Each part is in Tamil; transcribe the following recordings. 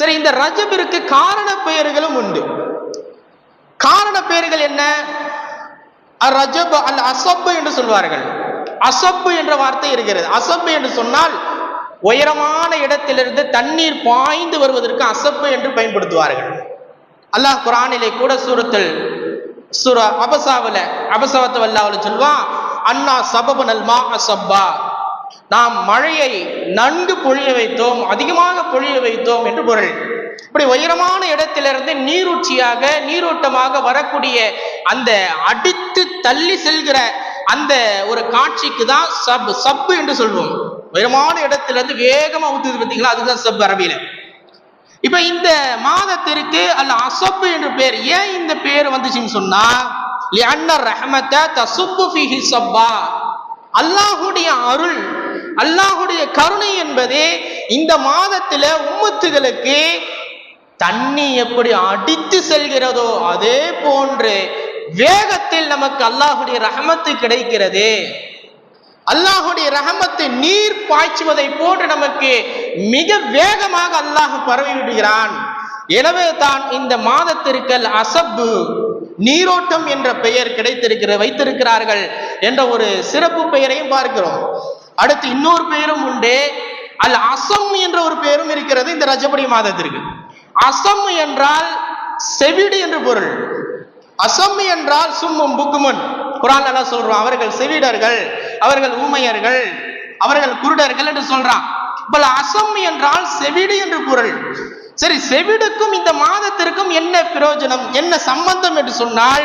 சரி இந்த ரஜபிற்கு காரண பெயர்களும் உண்டு. காரண பெயர்கள் என்ன? ரஜப் அல் அசப்பு என்று சொல்வார்கள். அசப்பு என்ற வார்த்தை இருக்கிறது. அசப்பு என்று சொன்னால் உயரமான இடத்திலிருந்து தண்ணீர் பாய்ந்து வருவதற்கு அசப்பு என்று பயன்படுத்துவார்கள். அல்லாஹ் குரானிலே கூட சூரத்தில் சூர அபசாவில் அபசவத்த வல்லாவில் சொல்வான் அண்ணா சபபு நல்மா அசப்பா நாம் மழையை நன்கு பொழிய வைத்தோம் அதிகமாக பொழிய வைத்தோம் என்று பொருள். இப்படி உயரமான இடத்திலிருந்து நீரூற்றியாக நீரோட்டமாக வரக்கூடிய அந்த அடித்து தள்ளி செல்கிற அந்த ஒரு காட்சிக்கு தான் சப் சப்பு என்று சொல்வோம். உயரமான இடத்திலிருந்து வேகமா ஊத்துது பார்த்தீங்களா? அதுதான் சப் அரபியில. இப்ப இந்த மாதத்திற்கு அல்ல அசப்பு என்று பேர் ஏன் இந்த பேர் வந்துச்சுன்னு சொன்னா லிஅன்ன ரஹமத்த சப்பா. அல்லாஹுடைய அருள் அல்லாஹுடைய கருணை என்பது இந்த மாதத்துல உம்மத்துகளுக்கு தண்ணி எப்படி அடித்து செல்கிறதோ அதே போன்று வேகத்தில் நமக்கு அல்லாஹுடைய ரஹமத்து கிடைக்கிறது. அல்லாஹுடைய ரஹமத்து நீர் பாய்ச்சுவதை போன்று நமக்கு மிக வேகமாக அல்லாஹ் பரவி விடுகிறான். எனவே தான் இந்த மாதத்திற்கல் அசப்பு நீரோட்டம் என்ற பெயர் கிடைத்திருக்கிற வைத்திருக்கிறார்கள் என்ற ஒரு சிறப்பு பெயரையும் பார்க்கிறோம். அடுத்து இன்னொரு பெயரும் உண்டு. அல் அசம் என்ற ஒரு பெயரும் இருக்கிறது இந்த ரஜபடி மாதத்திற்கு. அசம் என்றால் செவிடு என்று பொருள். அசம் என்றால் சும்மும் புக்குமுன். குரான் எல்லாம் சொல்றோம் அவர்கள் செவிடர்கள் அவர்கள் ஊமையர்கள் அவர்கள் குருடர்கள் என்று சொல்றான். பல அசம் என்றால் செவிடு என்று பொருள். சரி செவிடுக்கும் இந்த மாதத்திற்கும் என்ன பிரயோஜனம் என்ன சம்பந்தம் என்று சொன்னால்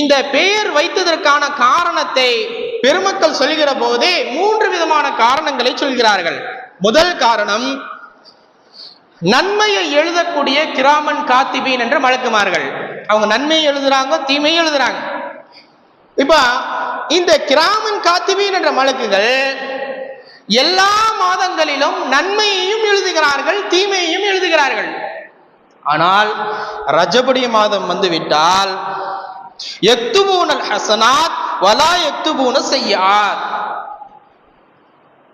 இந்த பெயர் வைத்ததற்கான காரணத்தை பெருமக்கள் சொல்கிற போதே மூன்று விதமான காரணங்களை சொல்கிறார்கள். முதல் காரணம் நன்மையை எழுதக்கூடிய கிராமன் காத்திபீன் என்று மழக்குமார்கள் அவங்க நன்மையை எழுதுறாங்க தீமையை எழுதுறாங்க. இப்ப இந்த கிராமன் காத்திபீன் என்ற மலக்குகள் எல்லா மாதங்களிலும் நன்மையையும் எழுதுகிறார்கள் தீமையையும் எழுதுகிறார்கள். ஆனால் ரஜபடி மாதம் வந்துவிட்டால் எத்துபூனல் ஹசனாத் வலா எத்துபூன செய்யார்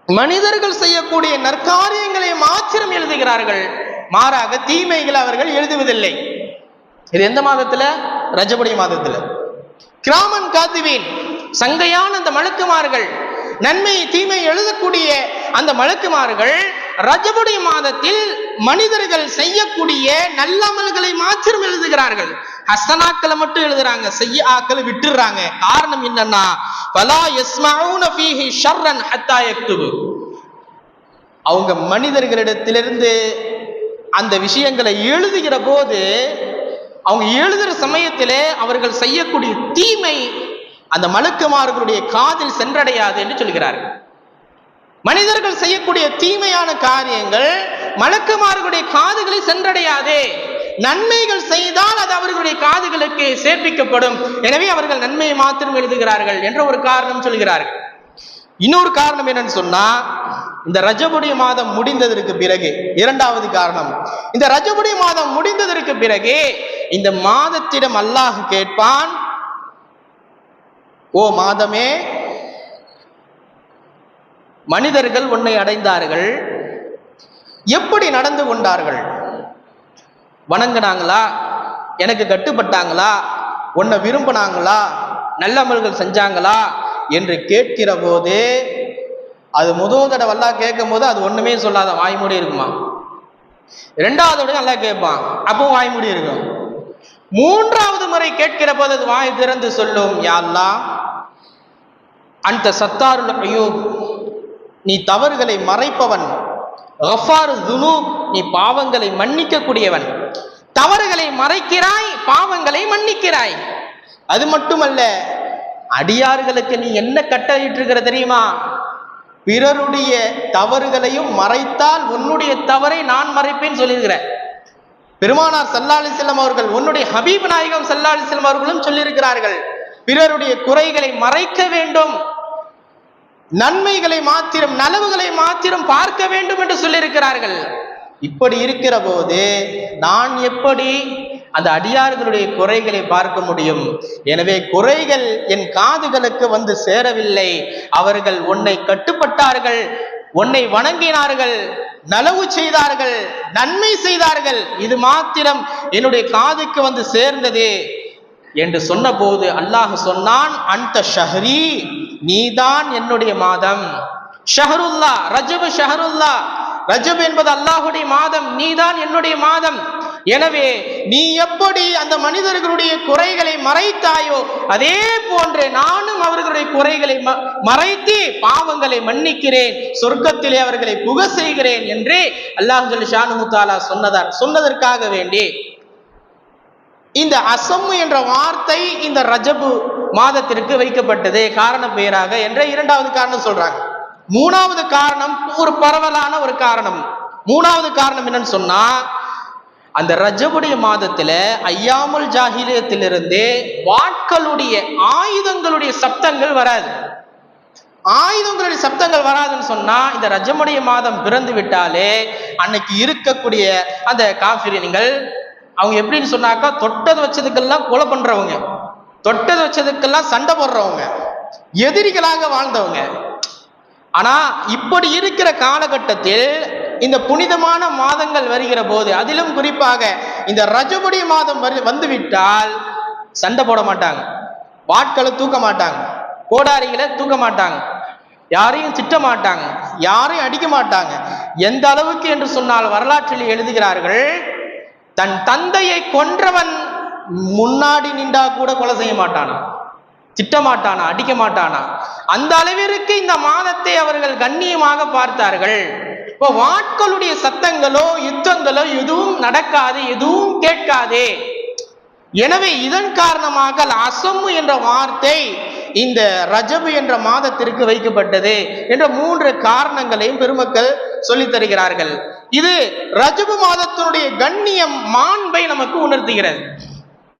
மனிதர்கள் செய்யக்கூடிய நற்காரியங்களை மாத்திரம் எழுதுகிறார்கள். மாறாக தீமைகள் அவர்கள் எழுதுவதில்லை. இது எந்த மாதத்துல? ரஜபடி மாதத்துல. கிராமன் காத்துவீன் சங்கையான அந்த மலக்குமார்கள் நன்மை தீமை எழுதக்கூடிய அந்த மலக்குமார்கள் ரஜபுடைய மாதத்தில் மனிதர்கள் செய்யக்கூடிய நல்லமல்களை மாத்திரம் எழுதுகிறார்கள். ஹசனாக்களை மட்டும் எழுதுறாங்க செய்ய ஆக்களை விட்டுறாங்க. காரணம் என்னன்னா பலா யஸ்மஊன ஃபீஹி ஷர்ரன் ஹத்தா அவங்க மனிதர்களிடத்திலிருந்து அந்த விஷயங்களை எழுதுகிற போது அவங்க எழுதுகிற சமயத்திலே அவர்கள் செய்யக்கூடிய தீமை அந்த மலக்குமார்களுடைய காதில் சென்றடையாது என்று சொல்கிறார்கள் மனிதர்கள் செய்யக்கூடிய தீமையான காரியங்கள் மலக்குமார்களுடைய காதுகளை சென்றடையாதே. நன்மைகள் செய்தால் அது அவர்களுடைய காதுகளுக்கு சேர்ப்பிக்கப்படும். எனவே அவர்கள் நன்மையை மாத்திரம் எழுதுகிறார்கள் என்ற ஒரு காரணம் சொல்கிறார்கள். இன்னொரு காரணம் என்னன்னு சொன்னா இந்த ரஜபுடைய மாதம் முடிந்ததற்கு பிறகு இரண்டாவது காரணம் இந்த ரஜபுடைய மாதம் முடிந்ததற்கு பிறகு இந்த மாதத்திடம் அல்லாஹ் கேட்பான் ஓ மாதமே மனிதர்கள் உன்னை அடைந்தார்கள் எப்படி நடந்து கொண்டார்கள்? வணங்கினாங்களா? எனக்கு கட்டுப்பட்டாங்களா? உன்னை விரும்பினாங்களா? நல்லமல்கள் செஞ்சாங்களா? என்று கேட்கிற போது அது முதல் தடவை கேட்கும் போது அது ஒண்ணுமே சொல்லாத வாய்மூடி இருக்குமா? இரண்டாவது தடவை நல்லா கேட்பான். அப்போ வாய்மூடி இருக்கும். மூன்றாவது முறை கேட்கிற போது அது வாய் திறந்து சொல்லும் யாரெல்லாம் அந்த சத்தாருள் ஐயோ நீ தவறுகளை மறைப்பவன். கஃபாரு துனூப் நீ பாவங்களை மன்னிக்கக்கூடியவன். தவறுகளை மறைக்கிறாய் பாவங்களை மன்னிக்கிறாய். அது மட்டுமல்ல அடியார்களுக்கு நீ என்ன கட்டளையிட்டு இருக்கிற தெரியுமா? பிறருடைய தவறுகளையும் மறைத்தால் உன்னுடைய தவறை நான் மறைப்பேன் சொல்லியிருக்கிறேன் பெருமானார் சல்லாலி செல்லம் அவர்கள் உன்னுடைய ஹபீப் நாயகம் சல்லாலி செல்லம் அவர்களும் சொல்லியிருக்கிறார்கள் பிறருடைய குறைகளை மறைக்க வேண்டும். நன்மைகளை மாத்திரம் நலவுகளை மாத்திரம் பார்க்க வேண்டும் என்று சொல்லியிருக்கிறார்கள். இப்படி இருக்கிற போது நான் எப்படி அந்த அடியார்களுடைய குறைகளை பார்க்க முடியும்? எனவே குறைகள் என் காதுகளுக்கு வந்து சேரவில்லை. அவர்கள் உன்னை கட்டுப்பட்டார்கள் உன்னை வணங்கினார்கள் நலவு செய்தார்கள் நன்மை செய்தார்கள். இது மாத்திரம் என்னுடைய காதுக்கு வந்து சேர்ந்தது என்று சொன்னபோது அல்லாஹ் சொன்னான் அந்த ஷஹரி நீதான் என்னுடைய மாதம். ஷஹருல்லா ரஜபு ஷஹருல்லா. ரஜப் என்பது அல்லாஹுடைய மாதம் நீதான் என்னுடைய மாதம். எனவே நீ எப்படி அந்த மனிதர்களுடைய குறைகளை மறைத்தாயோ அதே போன்று நானும் அவர்களுடைய குறைகளை ம- மறைத்து பாவங்களை மன்னிக்கிறேன் சொர்க்கத்திலே அவர்களை புக செய்கிறேன் என்று அல்லாஹ் ஜல் சொன்னதார் சொன்னதற்காக வேண்டி இந்த அசம்மு என்ற வார்த்தை இந்த ரஜபு மாதத்திற்கு வைக்கப்பட்டது காரண பெயராக என்ற இரண்டாவது காரணம் சொல்றாங்க. மூணாவது காரணம் ஒரு பரவலான ஒரு காரணம். மூணாவது காரணம் என்னன்னு சொன்னா அந்த ரஜபுடைய மாதத்துல ஐயாமுல் ஜாகிலியத்திலிருந்து வாட்களுடைய ஆயுதங்களுடைய சப்தங்கள் வராது. ஆயுதங்களுடைய சப்தங்கள் வராதுன்னு சொன்னா இந்த ரஜமுடைய மாதம் பிறந்து விட்டாலே அன்னைக்கு இருக்கக்கூடிய அந்த காஃபிரியன்கள் அவங்க எப்படின்னு சொன்னாக்கா தொட்டது வச்சதுக்கெல்லாம் கொலை பண்றவங்க. தொட்டது வச்சதுக்கெல்லாம் சண்டை போடுறவங்க எதிரிகளாக வாழ்ந்தவங்க. ஆனா இப்படி இருக்கிற காலகட்டத்தில் இந்த புனிதமான மாதங்கள் வருகிற போது அதிலும் குறிப்பாக இந்த ரஜபுடி மாதம் வந்துவிட்டால் சண்டை போட மாட்டாங்க. வாட்களை தூக்க மாட்டாங்க. கோடாரிகளை தூக்க மாட்டாங்க. யாரையும் திட்ட மாட்டாங்க. யாரையும் அடிக்க மாட்டாங்க. எந்த அளவுக்கு என்று சொன்னால் வரலாற்றில் எழுதுகிறார்கள் தன் தந்தையை கொன்றவன் முன்னாடி நின்றா கூட கொலை செய்ய மாட்டானா? திட்ட மாட்டானா அடிக்க மாட்டானா அந்த அளவிற்கு இந்த மாதத்தை அவர்கள் கண்ணியமாக பார்த்தார்கள். இப்போ வாட்களுடைய சத்தங்களோ யுத்தங்களோ எதுவும் நடக்காது எதுவும் கேட்காதே. எனவே இதன் காரணமாக அசம்மு என்ற வார்த்தை இந்த ரஜபு என்ற மாதத்திற்கு வைக்கப்பட்டது என்ற மூன்று காரணங்களையும் பெருமக்கள் சொல்லித் தருகிறார்கள். இது ரஜபு மாதத்தினுடைய கண்ணியம் மாண்பை நமக்கு உணர்த்துகிறது.